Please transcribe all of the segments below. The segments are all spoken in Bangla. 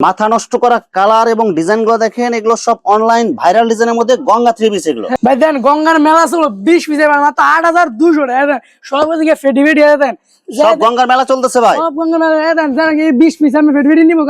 মাথা নষ্ট করা কালার এবং ডিজাইনগুলো দেখেন এগুলো সব অনলাইন ভাইরাল ডিজাইনের মধ্যে গঙ্গা থ্রি পিস এগুলো। ভাই দেন গঙ্গার মেলা ছিল বিশ পিসের মাত্র আট হাজার দুশো সব দিকে ফেটি ফেটি দেন। সব গঙ্গার মেলা চলতেছে ভাই। সব গঙ্গার মেলা দেন জানেন কি বিশ পিস আমি ফেটি ফেটি নিবো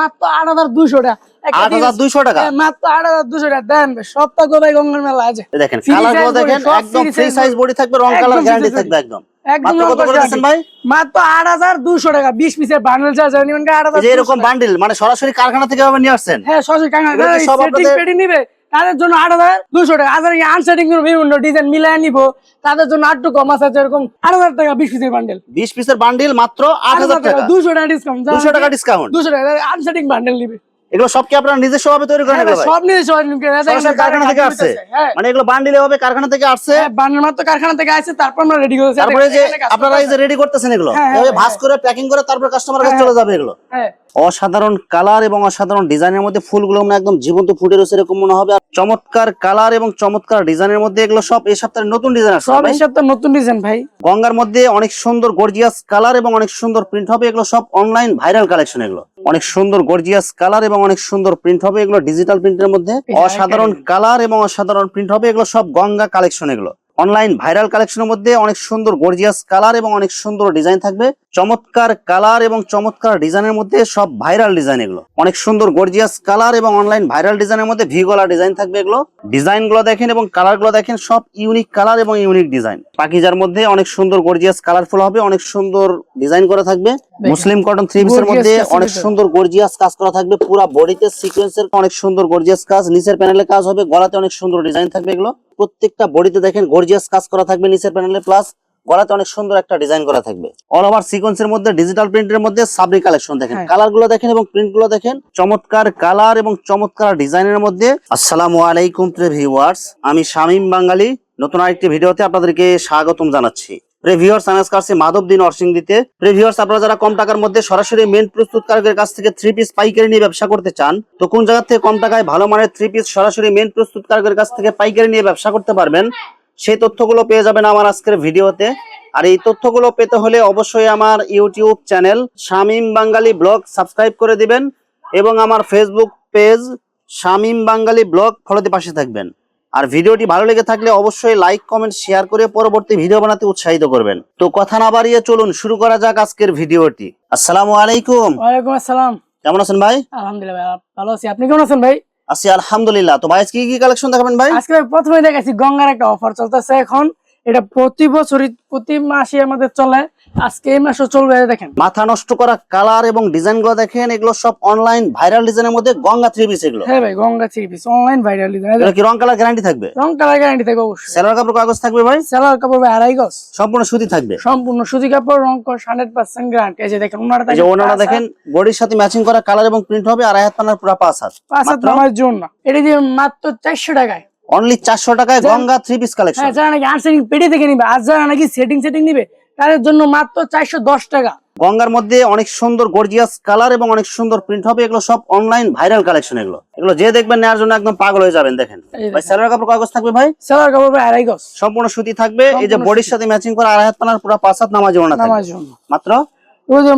মাত্র আট হাজার দুশো টাকা। আট হাজার দুইশো টাকা? মাত্র আট হাজার দুশো টাকা দেন সপ্তাহ ভাই গঙ্গার মেলা আছে। দেখেন কালার দেখেন একদম ফ্রি সাইজ বডি। থাকবে রং কালার গ্যারান্টি থাকবে একদম। একদম মাত্র কত করে দিচ্ছেন ভাই? মাত্র আট হাজার দুশো টাকা বিশ পিসের বান্ডেল চার্জ নিবেন আট হাজার এরকম বান্ডিল মানে সরাসরি কারখানা থেকে নিয়ে আসছেন? হ্যাঁ সরাসরি নিবে? তাদের জন্য আট হাজার দুশো টাকা। আবার আনসেটিং বিভিন্ন ডিজাইন মিলাই নিব। তাদের জন্য আটটু কম আছে যেরকম আট হাজার টাকা বিশ পিসের বান্ডেল বিশ পিসের বান্ডিল মাত্র আট হাজার টাকা দুশো টাকা ডিসকাউন্ট দুশো টাকা ডিসকাউন্ট দুশো টাকা আনসেটিং বান্ডেল নিবে। এগুলো সব কি আপনারা নিজস্ব ভাবে তৈরি করেন হ্যাঁ? সব নিয়ে সব নিয়ে সরাসরি কারখানা থেকে আসছে। হ্যাঁ। মানে এগুলো বান্ডিলে হবে কারখানা থেকে আসছে? বান্ডেল মাত্র কারখানা থেকে আসছে তারপর আমরা রেডি করেছি। তারপরে যে আপনারা এই যে রেডি করতেছেন এগুলো হ্যাঁ, হ্যাঁ, হ্যাঁ। ভাঁজ করে প্যাকিং করে তারপর কাস্টমার কাছে হ্যাঁ, চলে যাবে এগুলো। হ্যাঁ। অসাধারণ কালার এবং অসাধারণ ডিজাইনের মধ্যে ফুলগুলো মানে একদম জীবন্ত ফুটে রয়েছে এরকম মনে হবে। আর চমৎকার কালার এবং চমৎকার ডিজাইনের মধ্যে এগুলো সব এই সপ্তাহে নতুন ডিজাইন আসছে সব। এই সপ্তাহ নতুন ডিজাইন ভাই। গঙ্গার মধ্যে অনেক সুন্দর গর্জিয়াস কালার এবং অনেক সুন্দর প্রিন্ট হবে এগুলো সব অনলাইন ভাইরাল কালেকশন এগুলো। অনেক সুন্দর গর্জিয়াস কালার এবং অনেক সুন্দর প্রিন্ট হবে। এগুলো ডিজিটাল প্রিন্টের মধ্যে। অসাধারণ কালার এবং অসাধারণ প্রিন্ট হবে। এগুলো সব গঙ্গা কালেকশন এগুলো। অনলাইন ভাইরাল কালেকশনের মধ্যে অনেক সুন্দর গর্জিয়াস কালার এবং অনেক সুন্দর ডিজাইন থাকবে। চমৎকার কালার এবং চমৎকার ডিজাইনের মধ্যে সব ভাইরাল ডিজাইন এগুলো। অনেক সুন্দর গর্জিয়াস কালার এবং অনলাইন ভাইরাল ডিজাইনের মধ্যে ভি গলা ডিজাইন থাকবে এগুলো। ডিজাইনগুলো দেখেন এবং কালারগুলো দেখেন সব ইউনিক কালার এবং ইউনিক ডিজাইন পাকিজার মধ্যে অনেক সুন্দর গর্জিয়াস কালারফুল হবে অনেক সুন্দর ডিজাইন করা থাকবে। মুসলিম কটন থ্রি পিসের মধ্যে অনেক সুন্দর গর্জিয়াস কাজ করা থাকবে পুরো বডিতে সিকোয়েন্সের অনেক সুন্দর গর্জিয়াস কাজ নিচের প্যানেলে কাজ হবে গলাতে অনেক সুন্দর ডিজাইন থাকবে এগুলো। প্রত্যেকটা বডিতে দেখেন গর্জিয়াস কাজ করা থাকবে নিচের প্যানেলে প্লাস গলাতে অনেক সুন্দর একটা ডিজাইন করা থাকবে। অল ওভার সিকোয়েন্সের মধ্যে ডিজিটাল প্রিন্টের মধ্যে সাবরি কালেকশন দেখেন। হ্যাঁ। কালারগুলো দেখেন এবং প্রিন্টগুলো দেখেন চমৎকার কালার এবং চমৎকার ডিজাইনের মধ্যে। আসসালামু আলাইকুম প্রিয় ভিউয়ার্স আমি শামীম বাঙালি নতুন আরেকটি ভিডিওতে আপনাদেরকে স্বাগতম জানাচ্ছি। প্রিভিউয়ার্স আমি আজকে আসছি মাধবদী নরসিং দিতে। প্রিভিউয়ার্স আপনারা যারা কম টাকার মধ্যে সরাসরি মেন প্রস্তুতকারকের কাছ থেকে থ্রি পিস পাইকারি নিয়ে ব্যবসা করতে চান, তো কোন জায়গা থেকে কম টাকায় ভালো মানের থ্রি পিস সরাসরি মেন প্রস্তুতকারকের কাছ থেকে পাইকারি নিয়ে ব্যবসা করতে পারবেন, সেই তথ্যগুলো পেয়ে যাবেন আমার আজকের ভিডিওতে। আর এই তথ্যগুলো পেতে হলে অবশ্যই আমার YouTube channel Shamim Bangali blog subscribe করে দিবেন এবং আমার Facebook page Shamim Bangali blog ফলোতে পাশে থাকবেন। আর ভিডিওটি ভালো লেগে থাকলে অবশ্যই লাইক কমেন্ট শেয়ার করে পরবর্তী ভিডিও বানাতে উৎসাহিত করবেন। তো কথা না বাড়িয়ে চলুন শুরু করা যাক আজকের ভিডিওটি। আসসালামু আলাইকুম। ওয়ালাইকুম আসসালাম। কেমন আছেন ভাই? আলহামদুলিল্লাহ ভালো আছি। আপনি কেমন আছেন ভাই? আছি আলহামদুলিল্লাহ। তো ভাই আজকে কি কি কালেকশন দেখাবেন ভাই? আজকে প্রথমে দেখেছি গঙ্গার একটা অফার চলতেছে এখন। এটা প্রতি বছরই প্রতি মাসে আমাদের চলে। আজকে এই মাসও চলবে দেখেন। মাথা নষ্ট করা কালার এবং ডিজাইনগুলো দেখেন এগুলো সব অনলাইন ভাইরাল ডিজাইনের মধ্যে গঙ্গা থ্রি পিস এগুলো। হ্যাঁ ভাই Ganga three piece online viral design এগুলো কি রং কালার গ্যারান্টি থাকবে? রং কালার গ্যারান্টি থাকবে অবশ্যই। সেলার কাপড় কাগজ থাকবে ভাই? সেলার কাপড় ভাই আড়াই গজ। সম্পূর্ণ সুতি থাকবে। সম্পূর্ণ সুতি কাপড় রং হান্ড্রেড পার্সেন্ট গ্যারান্টি এই যে দেখেন ওনারা যে ওনারা দেখেন বডির সাথে ম্যাচিং করা কালার এবং প্রিন্ট হবে আর হাত পানার পুরো পাঁচ হাত। পাঁচ হাত? নামার জন্য। এটা দিয়ে মাত্র চারশো টাকায়। অনলি চারশো টাকায় গঙ্গা থ্রি পিস কালেকশন হ্যাঁ যারা নাকি আনসেটিং পেটে থেকে নিবে আর যারা নাকি সেটিং সেটিং নিবে তাদের জন্য মাত্র চারশো দশ টাকা। গঙ্গার মধ্যে অনেক সুন্দর গর্জিয়াস কালার এবং অনেক সুন্দর প্রিন্ট হবে এগুলো সব অনলাইন ভাইরাল কালেকশন এগুলো। এগুলো যে দেখবেন নেওয়ার জন্য একদম পাগল হয়ে যাবেন দেখেন। ভাই সেলার কাপড় কাগজ থাকবে ভাই? সেলার কাপড় ভাই আড়াই গজ। সম্পূর্ণ সুতি থাকবে এই যে বডির সাথে ম্যাচিং করা আড়াই হাত পানার পুরো পাঁচ হাত নামাজ ওনা থাকবে। মাত্র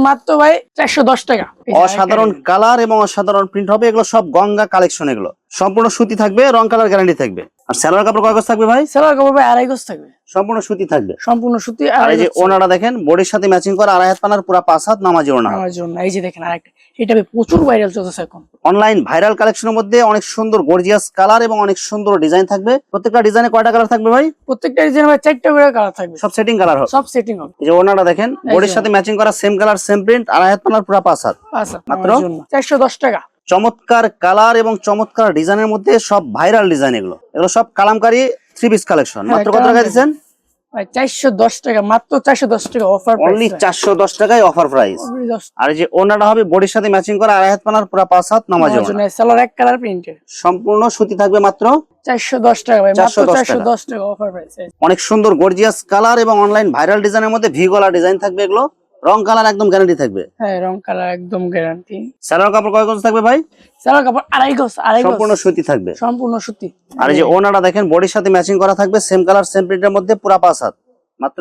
মাত্র ভাই চারশো দশ টাকা। অসাধারণ কালার এবং অসাধারণ প্রিন্ট হবে এগুলো সব গঙ্গা কালেকশন এগুলো। সম্পূর্ণ সুতি থাকবে রং কালার গ্যারান্টি থাকবে। আর সেলার কাপড় কাগজ থাকবে ভাই? সেলার কাপড় ভাই আড়াই গজ থাকবে। সম্পূর্ণ সুতি থাকবে। সম্পূর্ণ সুতি আর এই যে গজ ওনারা দেখেন বডির সাথে ম্যাচিং করা আড়াই হাত পানার পুরো পাঁচ হাত নামাজি ওনা নামার জন্য এই যে দেখেন আরেকটা এটা প্রচুর ভাইরাল চলতেছে এখন। অনলাইন ভাইরাল কালেকশনের মধ্যে অনেক সুন্দর গর্জিয়াস কালার এবং অনেক সুন্দর ডিজাইন থাকবে। প্রত্যেকটা ডিজাইনে কয়টা কালার থাকবে ভাই? প্রত্যেকটা ডিজাইন ভাই চারটা করে কালার থাকবে। সব সেটিং কালার হবে। সব সেটিং হবে। এই যে ওনারা দেখেন বডির সাথে ম্যাচিং করা সেম কালার সেম প্রিন্ট আড়াই হাত পানার পুরো পাঁচ হাত। পাঁচ হাত মাত্র? নামার জন্য। চারশো দশ টাকা। চমৎকার কালার এবং চমৎকার ডিজাইনের মধ্যে সব ভাইরাল ডিজাইন এগুলো। এগুলো সব কালামকারী থ্রি পিস কালেকশন মাত্র কত টাকা দিচ্ছেন? চারশো দশ টাকা মাত্র চারশো দশ টাকা অফার অনলি চারশো দশ টাকায় অফার প্রাইস আর যে ওনাটা হবে বডির সাথে ম্যাচিং করা আড়াই হাত পানার পুরো পাঁচ হাত নামাজি সেলার এক কালার প্রিন্টের সম্পূর্ণ সুতি থাকবে মাত্র চারশো দশ টাকা ভাই মাত্র চারশো দশ টাকা। অফার প্রাইস অনেক সুন্দর গর্জিয়াস কালার এবং অনলাইন ভাইরাল ডিজাইনের মধ্যে ভি গলা ডিজাইন থাকবে এগুলো। রং কালার একদম গ্যারান্টি থাকবে। হ্যাঁ রং কালার একদম গ্যারান্টি স্যালোয়ার কাপড় কয় গজ থাকবে ভাই? সেলার কাপড় আড়াই গজ আড়াই গজ। সম্পূর্ণ সুতি থাকবে। সম্পূর্ণ সুতি। আর এই যে ওনারা দেখেন বডির সাথে ম্যাচিং করা থাকবে সেম কালার সেম প্রিন্টের মধ্যে পুরা পাঁচ হাত। মাত্র?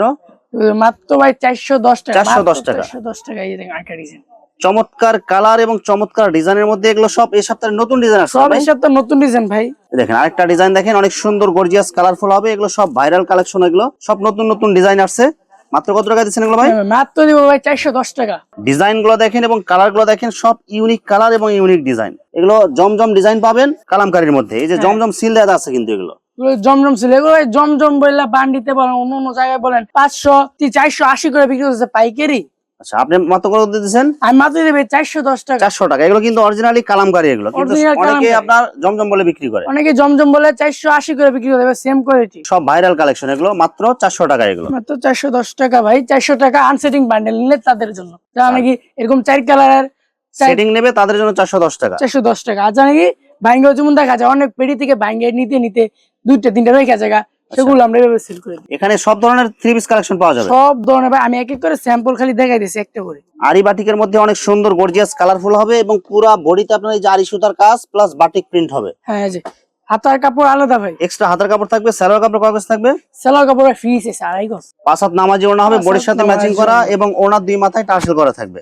মাত্র ভাই চারশো দশ টাকা 410 টাকা। চারশো দশ টাকা এই দেখেন আরেকটা ডিজাইন চমৎকার কালার এবং চমৎকার ডিজাইনের মধ্যে এগুলো সব এই সপ্তাহে নতুন ডিজাইন আছে সব এই সপ্তাহে নতুন ডিজাইন ভাই। দেখেন আরেকটা ডিজাইন দেখেন অনেক সুন্দর গর্জিয়াস কালারফুল হবে এগুলো সব ভাইরাল কালেকশন এগুলো সব নতুন নতুন ডিজাইন আসছে। মাত্র কত টাকা দিচ্ছেন এগুলো ভাই? মাত্র দিব ভাই চারশো দশ টাকা। ডিজাইনগুলো দেখেন এবং কালারগুলো দেখেন সব ইউনিক কালার এবং ইউনিক ডিজাইন এগুলো জমজম ডিজাইন পাবেন কালামকারীর মধ্যে। এই যে হ্যাঁ। জমজম সিল দেওয়া আছে কিন্তু এগুলো। জমজম ছিল এগুলো ভাই জমজম বললে বান্ডিতে বলেন অন্য অন্য জায়গায় বলেন পাঁচশো চারশো আশি করে বিক্রি হচ্ছে পাইকারি। আচ্ছা আপনি মাত্র কত দিতেছেন? আমি মাত্র দেবে চারশো দশ টাকা। চারশো টাকা। এগুলো কিন্তু অরিজিনালি কালামকারী এগুলো। অনেকে আপনার জমজম বলে বিক্রি করে। অনেকে জমজম বলে চারশো আশি করে বিক্রি করে সেম কোয়ালিটি সব ভাইরাল কালেকশন এগুলো মাত্র চারশো টাকা এগুলো। মাত্র চারশো দশ টাকা ভাই চারশো টাকা আনসেটিং বান্ডেল নিলে তাদের জন্য। যারা নাকি এরকম চার কালারের সেটিং নেবে তাদের জন্য চারশো দশ টাকা। চারশো দশ টাকা। আর জানা কি যেমন দেখা যায় অনেক পেটি থেকে ভাঙ্গে নিতে নিতে দুইটা তিনটা রেখে জায়গা সেগুলো আমরা এভাবে সেল করে দিই। এখানে সব ধরনের থ্রি পিস কালেকশন পাওয়া যাবে? সব ধরনের ভাই আমি এক এক করে স্যাম্পল খালি দেখাই দিয়েছি একটা করে। আরি বাটিকের মধ্যে অনেক সুন্দর গর্জিয়াস কালারফুল হবে এবং পুরো বডিতে আপনার এই যে আরি সুতার কাজ প্লাস বাটিক প্রিন্ট হবে। হ্যাঁ যে হাতার কাপড় আলাদা ভাই। এক্সট্রা হাতের কাপড় থাকবে সালোয়ার কাপড় থাকবে? সেলার কাপড় ফ্রি এসে আড়াই গজ। পাঁচ হাত নামাজি ওড়না হবে বডির সাথে ম্যাচিং করা এবং ওনার দুই মাথায় টার্সেল করা থাকবে।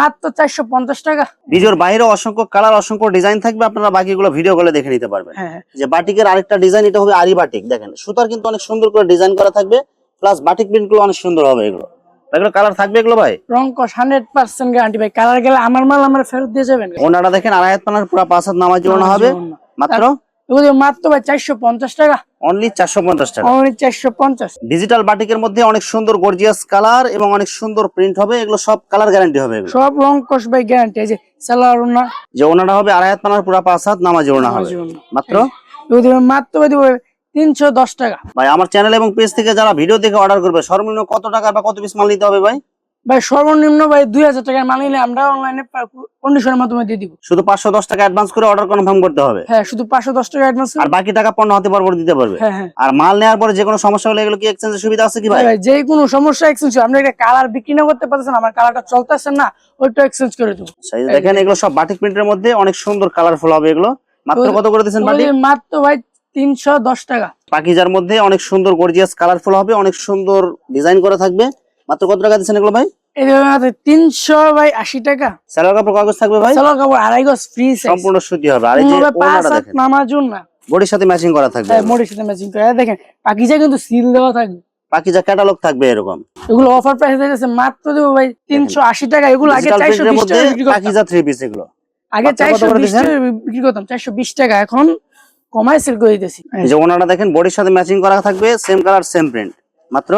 মাত্র চারশো পঞ্চাশ টাকা। ভিডিওর বাইরে অসংখ্য কালার অসংখ্য ডিজাইন থাকবে আপনারা বাকিগুলো ভিডিও দেখে নিতে পারবেন। হ্যাঁ হ্যাঁ। যে বাটিকের আরেকটা ডিজাইন এটা হবে আরি বাটিক দেখেন। সুতার কিন্তু অনেক সুন্দর করে ডিজাইন করা থাকবে প্লাস বাটিক প্রিন্টগুলো অনেক সুন্দর হবে এগুলো। এগুলো কালার থাকবে এগুলো ভাই? রং কস হান্ড্রেড পার্সেন্ট গ্যারান্টি ভাই। কালার গেলে আমার মাল আমার ফেরত দিয়ে যাবেন। ওনারা দেখেন আড়াই হাত পানার পুরো পাঁচ হাত নামাজি ওড়না হবে। মাত্র? এগুলো মাত্র ভাই চারশো পঞ্চাশ টাকা। অনলি চারশো পঞ্চাশ টাকা। অনলি চারশো পঞ্চাশ। ডিজিটাল বাটিকের মধ্যে অনেক সুন্দর গর্জিয়াস কালার এবং অনেক সুন্দর প্রিন্ট হবে। এগুলো সব কালার গ্যারান্টি হবে সব রং ভাই গ্যারান্টি যে সালোয়ার ওনা যে ওনারা হবে আড়াই হাত পানার পুরো পাঁচ হাত নামাজি ওড়না হবে। মাত্র? মাত্র ভাই দেবে তিনশো দশ টাকা। ভাই আমার চ্যানেল এবং পেজ থেকে যারা ভিডিও দেখে অর্ডার করবে সর্বনিম্ন কত টাকা বা কত পিস মাল নিতে হবে ভাই? ভাই সর্বনিম্ন ভাই দুই হাজার টাকার মাল নিলে আমরা অনলাইনে কন্ডিশনের মাধ্যমে দিয়ে দিব। শুধু পাঁচশো দশ টাকা অ্যাডভান্স করে অর্ডার কনফার্ম করতে হবে। হ্যাঁ শুধু পাঁচশো দশ টাকা অ্যাডভান্স আর বাকি টাকা পণ্য হাতে পর দিতে পারবে। হ্যাঁ হ্যাঁ। আর মাল নেওয়ার পরে যে কোনো সমস্যা হলে এগুলো কি এক্সচেঞ্জের সুবিধা আছে কি ভাই? ভাই যে কোনো সমস্যা এক্সচেঞ্জ আপনি একটা কালার বিক্রি না করতে পারতেছেন আমার কালারটা চলতেছে না ওইটা এক্সচেঞ্জ করে দেবো। সেই দেখেন এগুলো সব বাটিক প্রিন্টের মধ্যে অনেক সুন্দর কালারফুল হবে এগুলো। মাত্র কত করে দিচ্ছেন বাটিক মাত্র ভাই তিনশো দশ টাকা। পাকিজার মধ্যে অনেক সুন্দর গর্জিয়াস কালারফুল হবে অনেক সুন্দর ডিজাইন করা থাকবে। মাত্র কত টাকা দিচ্ছেন এগুলো ভাই? এই তিনশো আশি টাকা। কাপড় কাগজ থাকবে ভাই? সালোয়ার কাপড় আড়াই গজ ফ্রি সম্পূর্ণ সুতি হবে। আর এই যে পাঁচ হাত দেখেন। নামাজুন না। বডির সাথে ম্যাচিং করা থাকবে। হ্যাঁ সাথে ম্যাচিং করে। দেখেন পাকিজা কিন্তু সিল দেওয়া থাকবে। পাকিজা ক্যাটালগ থাকবে এরকম। এগুলো অফার প্রাইস দিয়েছে মাত্র দেবো ভাই তিনশো আশি টাকা। এগুলো আগে চারশো বিশ টাকা পাকিজা থ্রি পিস এগুলো। আগে চারশো করে বিশ টাকা বিক্রি করতাম চারশো বিশ টাকা। এখন কমায় সেল করে দিতেছি। যে ওনারা দেখেন বডির সাথে ম্যাচিং করা থাকবে সেম কালার সেম প্রিন্ট মাত্র?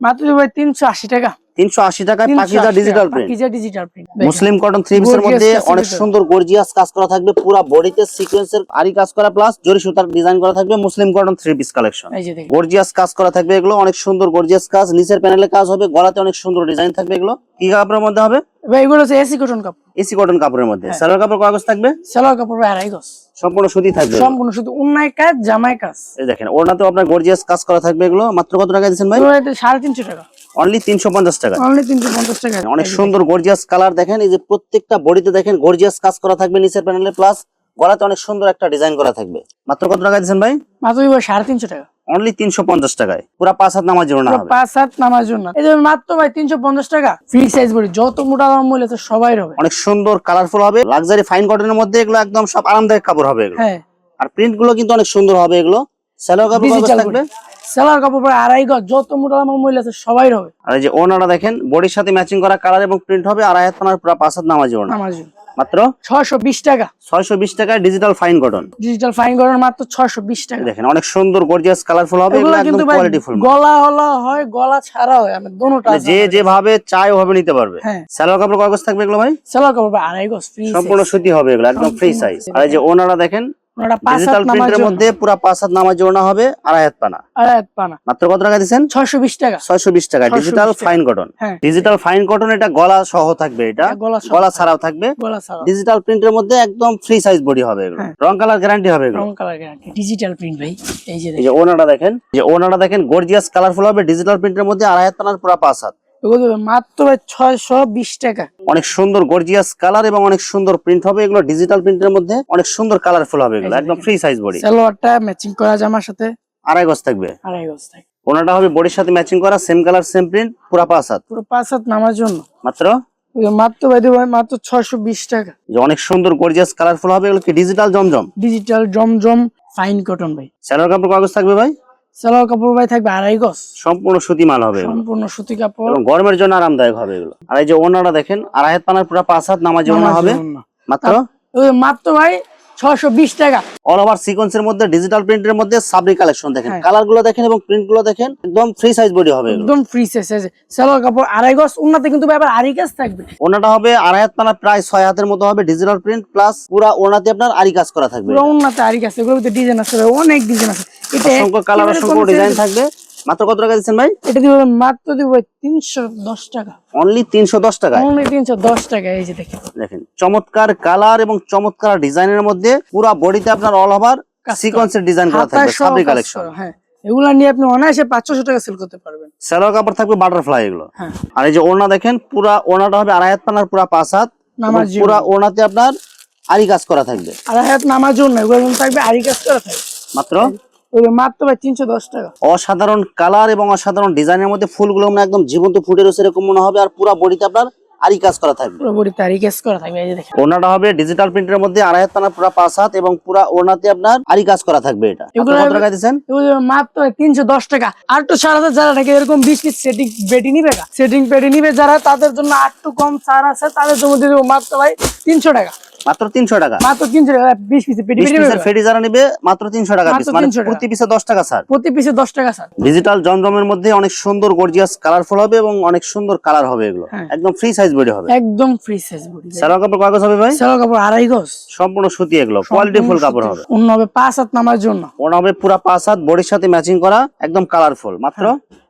মাত্র ভাই তিনশো আশি টাকা। তিনশো আশি টাকায় Pakiza digital print Pakiza digital print Muslim cotton three পিসের মধ্যে অনেক সুন্দর গর্জিয়াস কাজ করা থাকবে পুরো বডিতে সিকোয়েন্সের আরি কাজ করা প্লাস জরি সুতার ডিজাইন করা থাকবে Muslim cotton three piece collection gorgeous কাজ করা থাকবে এগুলো অনেক সুন্দর গর্জিয়াস কাজ। নিচের প্যানেলে কাজ হবে গলাতে অনেক সুন্দর ডিজাইন থাকবে এগুলো। কি কাপড়ের মধ্যে হবে? এগুলো হচ্ছে এসি কটন কাপড় এসি কটন কাপড়ের মধ্যে। হ্যাঁ। সালোয়ার কাপড় কাগজ থাকবে? সালোয়ার কাপড় আড়াই গজ। সম্পূর্ণ সুতি থাকবে। সম্পূর্ণ শুধু উন্নায় কাজ জামাই কাজ। এই দেখেন ওনাতেও আপনার গর্জিয়াস কাজ করা থাকবে এগুলো। মাত্র কত টাকা দিচ্ছেন ভাই? সাড়ে তিনশো টাকা। অনলি তিনশো পঞ্চাশ টাকা। অনলি তিনশো পঞ্চাশ টাকা। অনেক সুন্দর গর্জিয়াস কালার দেখেন। এই যে প্রত্যেকটা বডিতে দেখেন গর্জিয়াস কাজ করা থাকবে নিচের প্যানেলে প্লাস গলাতে অনেক সুন্দর একটা ডিজাইন করা থাকবে। মাত্র কত টাকা দিচ্ছেন ভাই? মাত্র সাড়ে তিনশো টাকা। অনলি তিনশো পঞ্চাশ টাকায়। পুরা পাঁচ হাত নামার জন্য পাঁচ হাত নামার জন্য এই যে মাত্র ভাই তিনশো পঞ্চাশ টাকা ফ্রি সাইজ বডি যত মোটা দাম মূল্য সবাই হবে। অনেক সুন্দর কালারফুল হবে। লাক্সারি ফাইন কটনের মধ্যে এগুলো একদম সব আরামদায়ক কাপড় হবে এগুলো। হ্যাঁ। আর প্রিন্টগুলো কিন্তু অনেক সুন্দর হবে এগুলো। স্যালোয়ার কাপড় থাকবে? সেলার কাপড় প্রায় আড়াই গজ যত মোটা দাম মূল্য আছে সবাই হবে। আর এই যে ওনারা দেখেন বডির সাথে ম্যাচিং করা কালার এবং প্রিন্ট হবে আয়াত পানার পুরা পাঁচ হাত নামাজি নামার জন্য মাত্র ছয়শো বিশ টাকা। ছয়শো বিশ টাকায় digital fine cotton digital fine গঠন মাত্র ছয়শো বিশ টাকা। দেখেন অনেক সুন্দর গর্জিয়াস কালারফুল হবে কিন্তু গলা হলা হয় গলা ছাড়া হয় আমি দোনোটা যে যেভাবে চাই ওভাবে নিতে পারবে। হ্যাঁ। কাপড় কাপড় গজ থাকবে এগুলো ভাই? সালোয়ার কাপড় আড়াই গজ ফ্রি সম্পূর্ণ সুতি হবে এগুলো একদম ফ্রি সাইজ আর এই যে ওনারা দেখেন পাঁচ ডিজিটাল হাত নামার প্রিন্টের মধ্যে পুরা পাঁচ হাত নামাজ জোড়া হবে আড়াই হাত পানা। আড়াই হাত পানা। মাত্র কত টাকা দিচ্ছেন ছয়শো বিশ টাকা। ছয়শো বিশ টাকা। ডিজিটাল ফাইন কটন হ্যাঁ। ডিজিটাল ফাইন কটন এটা গলা সহ থাকবে এটা। হ্যাঁ, গলা ছাড়াও থাকবে। গলা ছাড়া ডিজিটাল প্রিন্টের মধ্যে একদম ফ্রি সাইজ বডি হবে এগুলো। রং কালার গ্যারান্টি হবে এগুলো। রং কালার গ্যারান্টি ডিজিটাল প্রিন্ট ভাই। এই যে এই যে ওনাটা দেখেন যে ওনাটা দেখেন গর্জিয়াস কালারফুল হবে ডিজিটাল প্রিন্টের মধ্যে আড়াই হাত পানার পুরা পাঁচ হাত। মাত্র ছয়শো বিশ টাকা। অনেক সুন্দর গর্জিয়াস কালার এবং অনেক সুন্দর প্রিন্ট হবে। এগুলো ডিজিটাল প্রিন্টের মধ্যে অনেক সুন্দর কালারফুল হবে এগুলো। একদম ফ্রি সাইজ বডি সালোয়ারটা ম্যাচিং করা জামার সাথে। আড়াই গজ থাকবে। আড়াই গজ থাকে ওনাটা হবে বডির সাথে ম্যাচিং করা সেম কালার সেম প্রিন্ট পুরা পাঁচ হাত। পুরো পাঁচ হাত নামার জন্য। মাত্র? মাত্র ভাই মাত্র ছয়শো বিশ টাকা। যে অনেক সুন্দর গর্জিয়াস কালারফুল হবে। এগুলো কি digital Zamzam? Digital Zamzam fine cotton ভাই। স্যালোর কাপড় কাগজ থাকবে ভাই? সালোয়ার কাপড় ভাই থাকবে আড়াই গজ। সম্পূর্ণ সুতি মাল হবে সম্পূর্ণ সুতি কাপড়। এবং গরমের জন্য আরামদায়ক হবে এগুলো। আর এই যে ওনারা দেখেন আড়াই হাত পানার পুরো পাঁচ হাত নামাজ ওনা হবে। মাত্র? মাত্র ভাই ছয়শো বিশ টাকা। অল ওভার সিকোয়েন্সের মধ্যে ডিজিটাল প্রিন্টের মধ্যে সাবরি কালেকশন দেখেন। হ্যাঁ। কালারগুলো দেখেন এবং প্রিন্টগুলো দেখেন একদম ফ্রি সাইজ বডি হবে একদম ফ্রি সাইজ সালোয়ার কাপড় আড়াই গজ উন্নতে কিন্তু ভাই আবার আড়াই থাকবে। ওনাটা হবে আড়াই হাত পানা প্রায় ছয় হাতের মতো হবে ডিজিটাল প্রিন্ট প্লাস পুরা ওনাতে আপনার আরি কাজ করা থাকবে। পুরো উন্নতে আড়াই কাজ এগুলোর ভিতরে ডিজাইন আছে অনেক ডিজাইন আছে। এটা অসংখ্য কালার অসংখ্য ডিজাইন থাকবে। মাত্র কত টাকা দিচ্ছেন ভাই? এটা দিব মাত্র দিব তিনশো দশ টাকা। অনলি তিনশো দশ টাকায়? অনলি তিনশো দশ টাকা এই যে দেখেন। দেখেন চমৎকার কালার এবং চমৎকার ডিজাইনের মধ্যে পুরা বডিতে আপনার অল ওভার সিকোয়েন্সের ডিজাইন করা থাকবে সহ কালেকশন হ্যাঁ। এগুলা নিয়ে আপনি অনায়াসে পাঁচশো টাকা সেল করতে পারবেন। সালোয়ার কাপড় থাকবে বাটারফ্লাই এগুলো। হ্যাঁ। আর এই যে ওড়না দেখেন পুরা ওড়নাটা হবে আড়াই হাত পানার পুরা পাঁচ হাত পুরা ওড়নাতে আপনার আরি কাজ করা থাকবে। আর হাত নামার জন্য এগুলো থাকবে আড়াই কাজ করা থাকবে। মাত্র? মাত্র ভাই তিনশো দশ টাকা। অসাধারণ কালার এবং অসাধারণ ডিজাইনের মধ্যে ফুলগুলো মানে একদম জীবন্ত ফুটে রয়েছে এরকম মনে হবে আর পুরা বডিতে আপনার আরি কাজ করা থাকবে। পুরো বডিতে আড়াই কাজ করা থাকবে এই যে দেখেন। ওড়নাটা হবে ডিজিটাল প্রিন্টের মধ্যে আড়াই হাত পানা পুরা পাঁচ হাত এবং পুরা ওড়নাতে আপনার আরি কাজ করা থাকবে এটা। এগুলো কত টাকা এগুলো মাত্র তিনশো দশ টাকা। আর তো সার হাজার যারা নাকি এরকম বিশ পিস সেটিং বেটি নিবে সেটিং পেটি নিবে যারা তাদের জন্য আটটু কম ছাড় আছে তাদের জন্য দেবো মাত্র ভাই তিনশো টাকা। মাত্র তিনশো টাকা। মাত্র তিনশো টাকা বিশ পিস পেটি পেটি ফেটি যারা নিবে মাত্র তিনশো টাকা পিস মানে প্রতি পিসে দশ টাকা স্যার। প্রতি পিসে দশ টাকা স্যার। ডিজিটাল জমজমের মধ্যে অনেক সুন্দর গর্জিয়াস কালারফুল হবে এবং অনেক সুন্দর কালার হবে এগুলো। হ্যাঁ। একদম ফ্রি সাইজ বডি হবে। একদম ফ্রি সাইজ বডি সালোয়ার কাপড় কাগজ হবে ভাই? সেলো কাপড় আড়াই গজ। সম্পূর্ণ সুতি এগুলো। কোয়ালিটি ফুল কাপড় হবে। অন্য হবে পাঁচ হাত নামার জন্য। ওনা হবে পুরা পাঁচ হাত বডির সাথে ম্যাচিং করা একদম কালারফুল মাত্র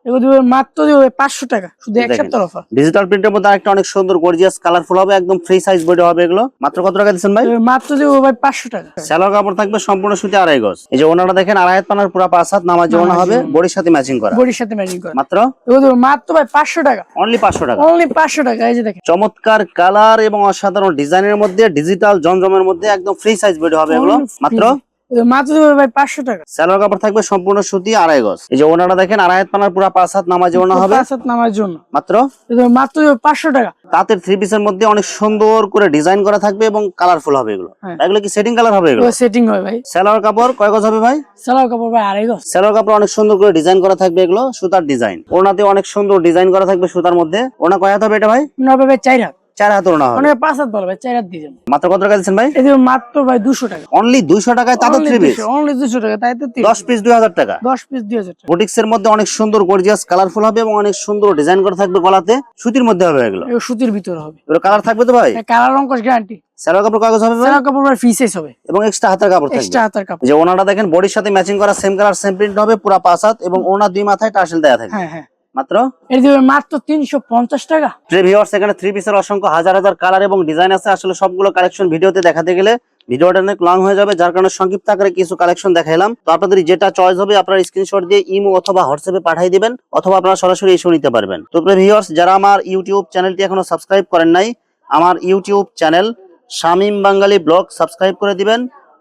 এগুলো দিবে মাত্র দিবে পাঁচশো টাকা শুধু এক সপ্তাহ অফার ডিজিটাল প্রিন্টের মধ্যে আরেকটা অনেক সুন্দর গর্জিয়াস কালারফুল হবে একদম ফ্রি সাইজ বডি হবে এগুলো। মাত্র কত টাকা দিচ্ছেন ভাই? মাত্র দিব ভাই পাঁচশো টাকা। সালোয়ার কাপড় থাকবে সম্পূর্ণ সুতি আড়াই গজ। এই যে ওনাটা দেখেন আড়াই হাত পানার পুরা পাঁচ হাত নামাজ ওনা হবে বডির সাথে ম্যাচিং করা। বডির সাথে ম্যাচিং করে। মাত্র? এগুলো দিবে মাত্র ভাই পাঁচশো টাকা। অনলি পাঁচশো টাকা। অনলি পাঁচশো টাকা এই যে দেখেন। চমৎকার কালার এবং অসাধারণ ডিজাইনের মধ্যে ডিজিটাল জমজমের মধ্যে একদম ফ্রি সাইজ বডি হবে এগুলো। মাত্র? মাত্র ভাই পাঁচশো টাকা। সালোয়ার কাপড় থাকবে সম্পূর্ণ সুতি আড়াই গজ। এই যে ওনাটা দেখেন আড়াই হাত পানার পুরা পাঁচ হাত নামাজ ওনা হবে। পাঁচ হাত নামার জন্য। মাত্র? মাত্র পাঁচশো টাকা। তাঁতের থ্রি পিসের মধ্যে অনেক সুন্দর করে ডিজাইন করা থাকবে এবং কালারফুল হবে এগুলো। হ্যাঁ। এগুলো কি সেটিং কালার হবে এগুলো? সেটিং ভাই। সালোয়ার কাপড় কয় গজ হবে ভাই? সালোয়ার কাপড় ভাই আড়াই গজ। সালোয়ার কাপড় অনেক সুন্দর করে ডিজাইন করা থাকবে এগুলো সুতার ডিজাইন। ওনাতে অনেক সুন্দর ডিজাইন করা থাকবে সুতার মধ্যে। ওনা কয় হাত হবে এটা ভাই? হবে ভাই চার হাত। চার হাত ওনা হবে। মানে পাঁচ হাত বলো ভাই চার হাত দিয়ে মাত্র কত টাকা দিচ্ছেন ভাই? এই মাত্র ভাই টাকা। অনলি দুইশো টাকায় তাঁতের থ্রি পিস অনলি দুশো টাকা তাই তো পিস দুই হাজার টাকা। দশ পিস দুই হাজার টাকা। বুটিক্স এর মধ্যে অনেক সুন্দর গর্জিয়াস কালারফুল হবে এবং অনেক সুন্দর ডিজাইন করা থাকবে গলাতে। সুতির মধ্যে হবে এগুলো। সুতির ভিতরে হবে। কালার থাকবে তো ভাই? কালার অঙ্কশ গ্যারান্টি কাপড় কাগজ হবে কাপড় ভাই ফ্রি সাইজ হবে। এবং এক্সট্রা হাতের কাপড় থাকবে। এক্সট্রা হাতার কাপড়। যে ওনাটা দেখেন বডির সাথে ম্যাচিং করা সেম কালার সেম প্রিন্ট হবে পুরা পাঁচ হাত এবং ওনার দুই মাথায় টাসেল দেওয়া থাকবে হ্যাঁ হ্যাঁ। মাত্র? এই দিবে মাত্র তিনশো পঞ্চাশ টাকা। প্রিয় ভিউয়ার্স এখানে থ্রি পিসের অসংখ্য হাজার হাজার কালার এবং ডিজাইন আছে। আসলে সবগুলো কালেকশন ভিডিওতে দেখাতে গেলে ভিডিওটা অনেক লং হয়ে যাবে যার কারণে সংক্ষিপ্ত আকারে কিছু কালেকশন দেখাইলাম। তো আপনাদের যেটা চয়েস হবে আপনারা স্ক্রিনশট দিয়ে ইমো অথবা হোয়াটসঅ্যাপে পাঠিয়ে দিবেন অথবা আপনারা সরাসরি এসে নিতে পারবেন। তো প্রিয় ভিউয়ার্স যারা আমার ইউটিউব চ্যানেলটি এখনও সাবস্ক্রাইব করেন নাই আমার YouTube channel Shamim Bangali blog subscribe করে দিবেন।